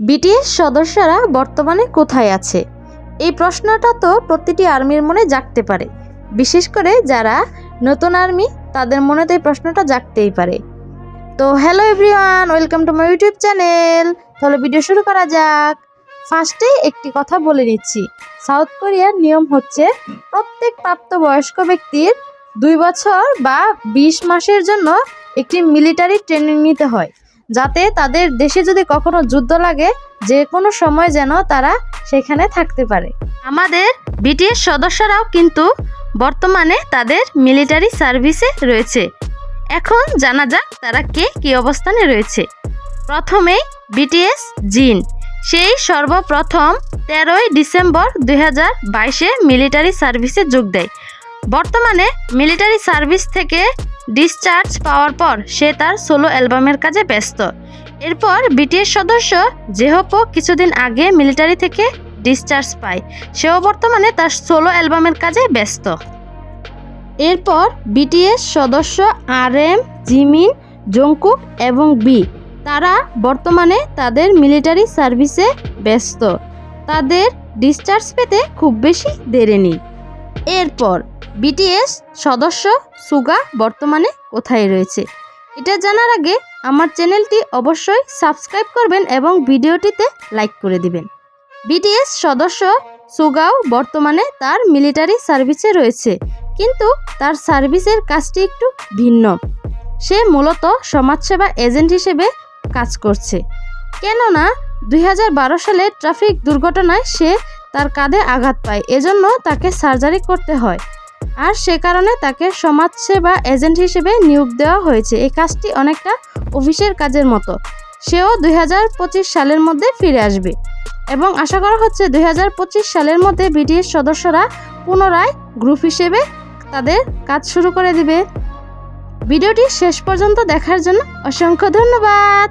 BTS সদস্যরা বর্তমানে কোথায় আছে? এই প্রশ্নটা তো প্রতিটি আর্মির মনে জাগতে পারে। বিশেষ করে যারা নতুন আর্মি, তাদের মনে তো এই প্রশ্নটা জাগতেই পারে। তো hello everyone, welcome to my YouTube channel. তাহলে ভিডিও শুরু করা যাক। ফার্স্টে একটি কথা বলে নিচ্ছি। সাউথ কোরিয়ার নিয়ম হচ্ছে, প্রত্যেক প্রাপ্তবয়স্ক ব্যক্তির দুই বছর বা বিশ মাসের জন্য একটি মিলিটারি ট্রেনিং নিতে হয়। যাতে তাদের দেশে যদি কখনো যুদ্ধ লাগে, যে কোনো সময় যেন তারা সেখানে থাকতে পারে। আমাদের বিটিএস সদস্যরাও কিন্তু বর্তমানে তাদের মিলিটারি সার্ভিসে রয়েছে। এখন জানা যাক তারা কে, কী অবস্থানে রয়েছে। প্রথমেই বিটিএস জিন, সেই সর্বপ্রথম তেরোই ডিসেম্বর দুই হাজার বাইশে মিলিটারি সার্ভিসে যোগ দেয়। বর্তমানে মিলিটারি সার্ভিস থেকে ডিসচার্জ পাওয়ার পর সে তার সোলো অ্যালবামের কাজে ব্যস্ত। এরপর বিটিএস সদস্য জেহপো কিছুদিন আগে মিলিটারি থেকে ডিসচার্জ পায়। সেও বর্তমানে তার সোলো অ্যালবামের কাজে ব্যস্ত। এরপর বিটিএস সদস্য আর এম জিমিন জংকুক এবং বি তারা বর্তমানে তাদের মিলিটারি সার্ভিসে ব্যস্ত। তাদের ডিসচার্জ পেতে খুব বেশি দেরি নেই। এরপর বিটিএস সদস্য সুগা বর্তমানে কোথায় রয়েছে? এটা জানার আগে আমার চ্যানেলটি অবশ্যই সাবস্ক্রাইব করবেন এবং ভিডিওটিতে লাইক করে দিবেন। বিটিএস সদস্য সুগাও বর্তমানে তার মিলিটারি সার্ভিসে রয়েছে, কিন্তু তার সার্ভিসের কাজটি একটু ভিন্ন। সে মূলত সমাজসেবা এজেন্ট হিসেবে কাজ করছে। কেননা দুই হাজার বারো সালে ট্রাফিক দুর্ঘটনায় সে তার কাঁধে আঘাত পায়। এজন্য তাকে সার্জারি করতে হয়। আর সে কারণে তাকে সমাজসেবা এজেন্ট হিসেবে নিয়োগ দেওয়া হয়েছে। এই কাজটি অনেকটা অফিসের কাজের মতো। সেও দু হাজার পঁচিশ সালের মধ্যে ফিরে আসবে। এবং আশা করা হচ্ছে দুই হাজার পঁচিশ সালের মধ্যে বিটিএস সদস্যরা পুনরায় গ্রুপ হিসেবে তাদের কাজ শুরু করে দিবে। ভিডিওটি শেষ পর্যন্ত দেখার জন্য অসংখ্য ধন্যবাদ।